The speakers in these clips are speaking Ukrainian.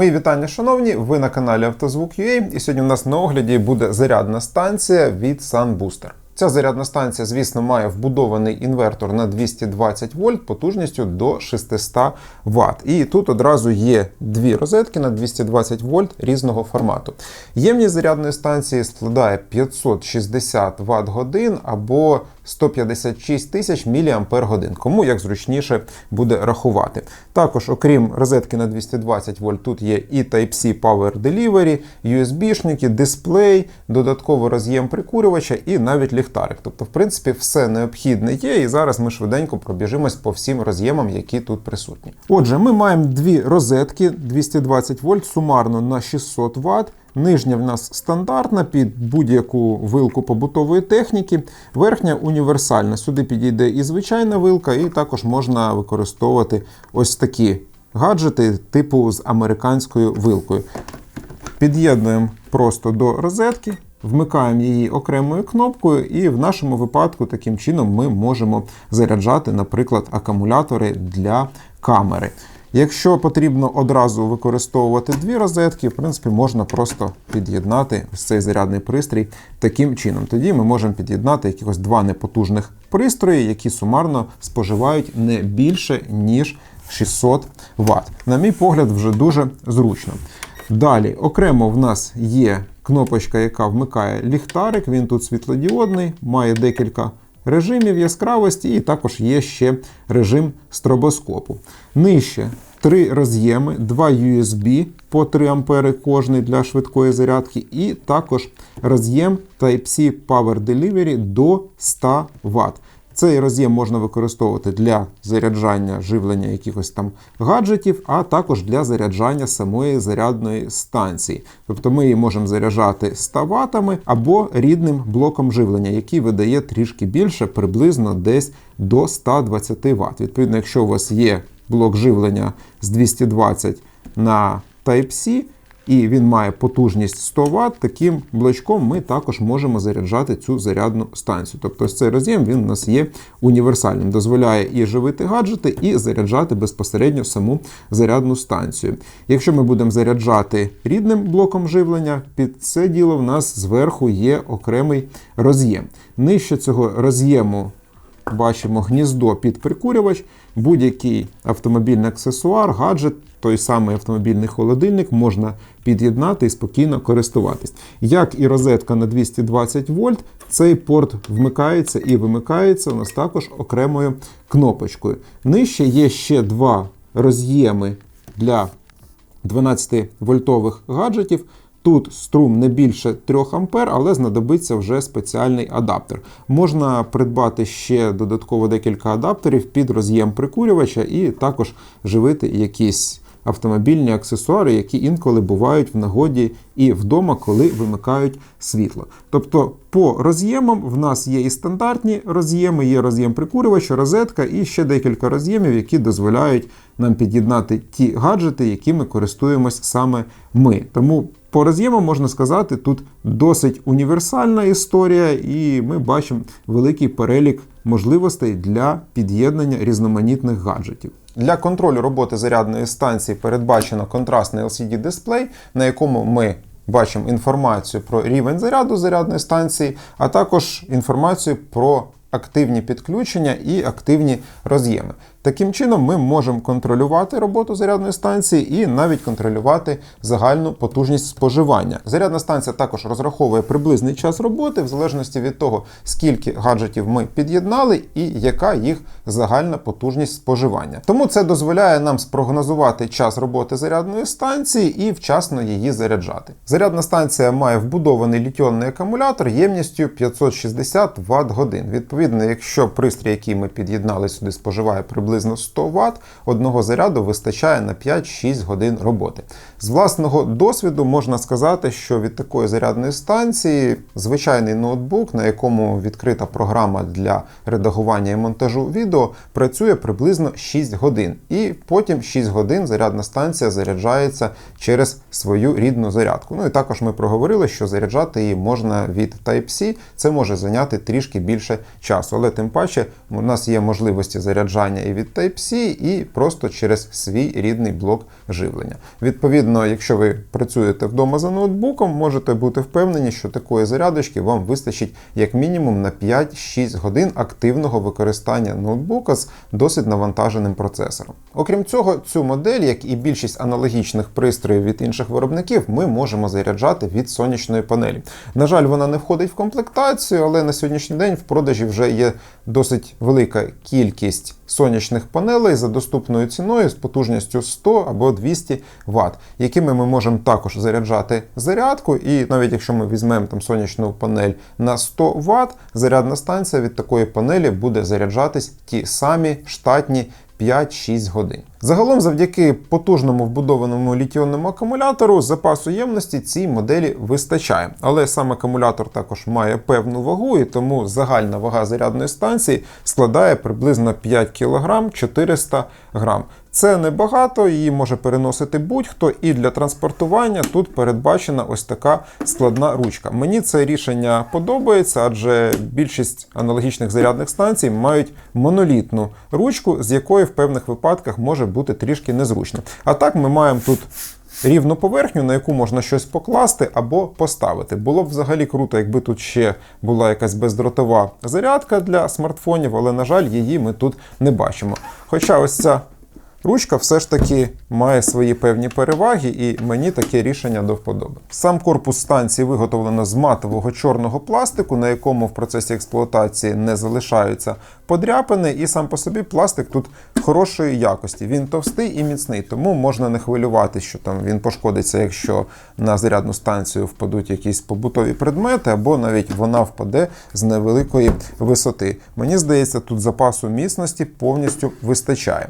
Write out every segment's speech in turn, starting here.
Мої вітання, шановні! Ви на каналі Автозвук.ua і сьогодні у нас на огляді буде зарядна станція від SunBooster. Ця зарядна станція, звісно, має вбудований інвертор на 220 вольт потужністю до 600 Вт. І тут одразу є дві розетки на 220 вольт різного формату. Ємність зарядної станції складає 560 Вт годин або 156 тисяч мАч, кому як зручніше буде рахувати. Також, окрім розетки на 220 вольт, тут є і Type-C Power Delivery, USB-шники, дисплей, додатковий роз'єм прикурювача і навіть ліхтарик. Тобто, в принципі, все необхідне є, і зараз ми швиденько пробіжимось по всім роз'ємам, які тут присутні. Отже, ми маємо дві розетки 220 вольт сумарно на 600 Вт. Нижня в нас стандартна під будь-яку вилку побутової техніки. Верхня універсальна. Сюди підійде і звичайна вилка, і також можна використовувати ось такі гаджети, типу з американською вилкою. Під'єднуємо просто до розетки. Вмикаємо її окремою кнопкою, і в нашому випадку таким чином ми можемо заряджати, наприклад, акумулятори для камери. Якщо потрібно одразу використовувати дві розетки, в принципі, можна просто під'єднати цей зарядний пристрій таким чином. Тоді ми можемо під'єднати якихось два непотужних пристрої, які сумарно споживають не більше, ніж 600 Вт. На мій погляд, вже дуже зручно. Далі, окремо в нас є кнопочка, яка вмикає ліхтарик, він тут світлодіодний, має декілька режимів яскравості, і також є ще режим стробоскопу. Нижче три роз'єми, два USB по 3 А кожний для швидкої зарядки, і також роз'єм Type-C Power Delivery до 100 Вт. Цей роз'єм можна використовувати для заряджання живлення якихось там гаджетів, а також для заряджання самої зарядної станції. Тобто ми її можемо заряджати 100 ватами або рідним блоком живлення, який видає трішки більше, приблизно десь до 120 Вт. Відповідно, якщо у вас є блок живлення з 220 на Type-C, і він має потужність 100 Вт, таким блочком ми також можемо заряджати цю зарядну станцію. Тобто ось цей роз'єм він у нас є універсальним, дозволяє і живити гаджети, і заряджати безпосередньо саму зарядну станцію. Якщо ми будемо заряджати рідним блоком живлення, під це діло в нас зверху є окремий роз'єм. Нижче цього роз'єму. Бачимо гніздо під прикурювач, будь-який автомобільний аксесуар, гаджет, той самий автомобільний холодильник можна під'єднати і спокійно користуватись. Як і розетка на 220 вольт, цей порт вмикається і вимикається у нас також окремою кнопочкою. Нижче є ще два роз'єми для 12 вольтових гаджетів. Тут струм не більше 3 А, але знадобиться вже спеціальний адаптер. Можна придбати ще додатково декілька адаптерів під роз'єм прикурювача і також живити якісь автомобільні аксесуари, які інколи бувають в нагоді і вдома, коли вимикають світло. Тобто по роз'ємам в нас є і стандартні роз'єми, є роз'єм прикурювача, розетка і ще декілька роз'ємів, які дозволяють нам під'єднати ті гаджети, якими користуємось саме ми. Тому по роз'ємам можна сказати, тут досить універсальна історія, і ми бачимо великий перелік можливостей для під'єднання різноманітних гаджетів. Для контролю роботи зарядної станції передбачено контрастний LCD-дисплей, на якому ми бачимо інформацію про рівень заряду зарядної станції, а також інформацію про активні підключення і активні роз'єми. Таким чином, ми можемо контролювати роботу зарядної станції і навіть контролювати загальну потужність споживання. Зарядна станція також розраховує приблизний час роботи в залежності від того, скільки гаджетів ми під'єднали і яка їх загальна потужність споживання. Тому це дозволяє нам спрогнозувати час роботи зарядної станції і вчасно її заряджати. Зарядна станція має вбудований літіонний акумулятор ємністю 560 Вт годин. Відповідно, якщо пристрій, який ми під'єднали сюди, споживає приблизно приблизно 100 Вт, одного заряду вистачає на 5-6 годин роботи. З власного досвіду можна сказати, що від такої зарядної станції звичайний ноутбук, на якому відкрита програма для редагування і монтажу відео, працює приблизно 6 годин. І потім 6 годин зарядна станція заряджається через свою рідну зарядку. Ну і також ми проговорили, що заряджати її можна від Type-C, це може зайняти трішки більше часу. Але тим паче у нас є можливості заряджання і від від Type-C і просто через свій рідний блок живлення. Відповідно, якщо ви працюєте вдома за ноутбуком, можете бути впевнені, що такої зарядочки вам вистачить як мінімум на 5-6 годин активного використання ноутбука з досить навантаженим процесором. Окрім цього, цю модель, як і більшість аналогічних пристроїв від інших виробників, ми можемо заряджати від сонячної панелі. На жаль, вона не входить в комплектацію, але на сьогоднішній день в продажі вже є досить велика кількість сонячних панелей за доступною ціною з потужністю 100 або 200 Вт, якими ми можемо також заряджати зарядку. І навіть якщо ми візьмемо там сонячну панель на 100 Вт, зарядна станція від такої панелі буде заряджатись ті самі штатні 5-6 годин. Загалом, завдяки потужному вбудованому літіонному акумулятору, запасу ємності цій моделі вистачає. Але сам акумулятор також має певну вагу, і тому загальна вага зарядної станції складає приблизно 5 кг 400 грам. Це небагато, її може переносити будь-хто, і для транспортування тут передбачена ось така складна ручка. Мені це рішення подобається, адже більшість аналогічних зарядних станцій мають монолітну ручку, з якої в певних випадках може бути трішки незручно. А так ми маємо тут. Рівну поверхню, на яку можна щось покласти або поставити. Було б взагалі круто, якби тут ще була якась бездротова зарядка для смартфонів, але, на жаль, її ми тут не бачимо. Хоча ось ця Ручка все ж таки має свої певні переваги, і мені таке рішення до вподоби. Сам корпус станції виготовлено з матового чорного пластику, на якому в процесі експлуатації не залишаються подряпини, і сам по собі пластик тут хорошої якості. Він товстий і міцний, тому можна не хвилювати, що там він пошкодиться, якщо на зарядну станцію впадуть якісь побутові предмети, або навіть вона впаде з невеликої висоти. Мені здається, тут запасу міцності повністю вистачає.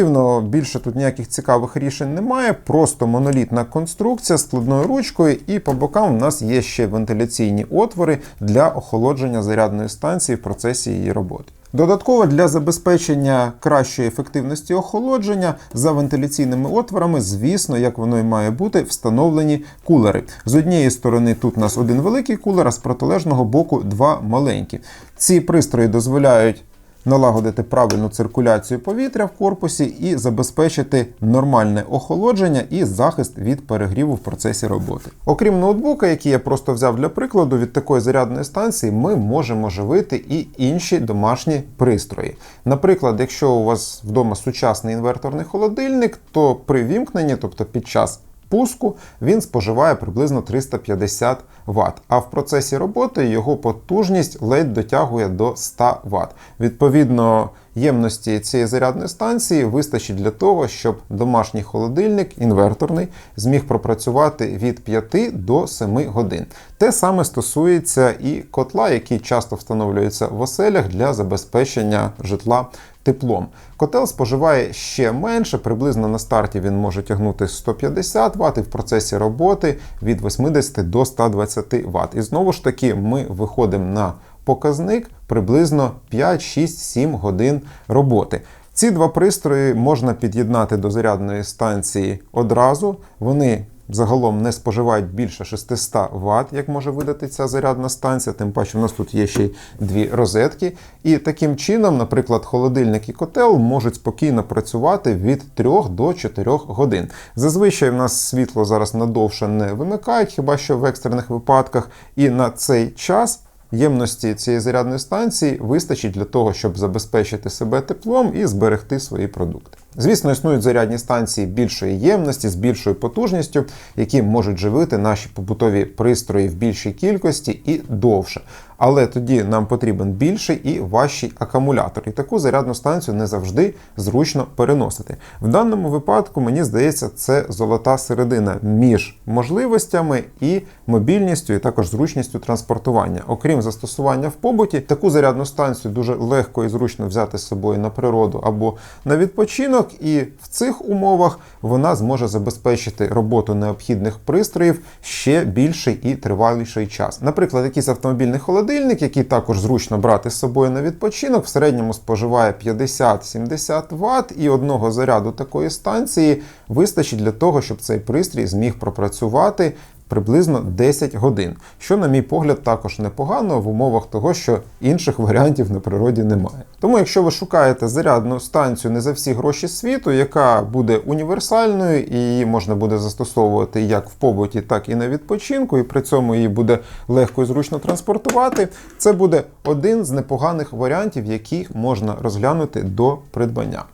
Конструктивно більше тут ніяких цікавих рішень немає, просто монолітна конструкція з складною ручкою, і по бокам у нас є ще вентиляційні отвори для охолодження зарядної станції в процесі її роботи. Додатково для забезпечення кращої ефективності охолодження за вентиляційними отворами, звісно, як воно і має бути, встановлені кулери. З однієї сторони тут у нас один великий кулер, а з протилежного боку два маленькі. Ці пристрої дозволяють налагодити правильну циркуляцію повітря в корпусі і забезпечити нормальне охолодження і захист від перегріву в процесі роботи. Окрім ноутбука, який я просто взяв для прикладу, від такої зарядної станції ми можемо живити і інші домашні пристрої. Наприклад, якщо у вас вдома сучасний інверторний холодильник, то при вімкненні, тобто під час пуску він споживає приблизно 350 Вт, а в процесі роботи його потужність ледь дотягує до 100 Вт. Відповідно, ємності цієї зарядної станції вистачить для того, щоб домашній холодильник, інверторний, зміг пропрацювати від 5 до 7 годин. Те саме стосується і котла, який часто встановлюється в оселях для забезпечення житла теплом. Котел споживає ще менше, приблизно на старті він може тягнути 150 Вт і в процесі роботи від 80 до 120 Вт. І знову ж таки ми виходимо на показник приблизно 5, 6, 7 годин роботи. Ці два пристрої можна під'єднати до зарядної станції одразу. Вони загалом не споживають більше 600 Вт, як може видати ця зарядна станція, тим паче у нас тут є ще й дві розетки. І таким чином, наприклад, холодильник і котел можуть спокійно працювати від 3 до 4 годин. Зазвичай в нас світло зараз надовше не вимикають, хіба що в екстрених випадках, і на цей час. Ємності цієї зарядної станції вистачить для того, щоб забезпечити себе теплом і зберегти свої продукти. Звісно, існують зарядні станції більшої ємності з більшою потужністю, які можуть живити наші побутові пристрої в більшій кількості і довше. Але тоді нам потрібен більший і важчий акумулятор. І таку зарядну станцію не завжди зручно переносити. В даному випадку, мені здається, це золота середина між можливостями і мобільністю, і також зручністю транспортування. Окрім застосування в побуті, таку зарядну станцію дуже легко і зручно взяти з собою на природу або на відпочинок, і в цих умовах вона зможе забезпечити роботу необхідних пристроїв ще більший і триваліший час. Наприклад, якийсь автомобільний холодильник, який також зручно брати з собою на відпочинок, в середньому споживає 50-70 Вт, і одного заряду такої станції вистачить для того, щоб цей пристрій зміг пропрацювати приблизно 10 годин, що, на мій погляд, також непогано в умовах того, що інших варіантів на природі немає. Тому, якщо ви шукаєте зарядну станцію не за всі гроші світу, яка буде універсальною і її можна буде застосовувати як в побуті, так і на відпочинку, і при цьому її буде легко і зручно транспортувати, це буде один з непоганих варіантів, які можна розглянути до придбання.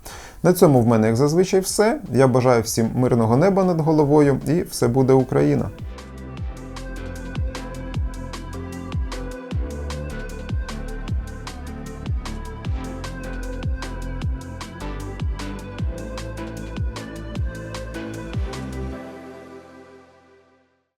На цьому в мене, як зазвичай, все. Я бажаю всім мирного неба над головою, і все буде Україна.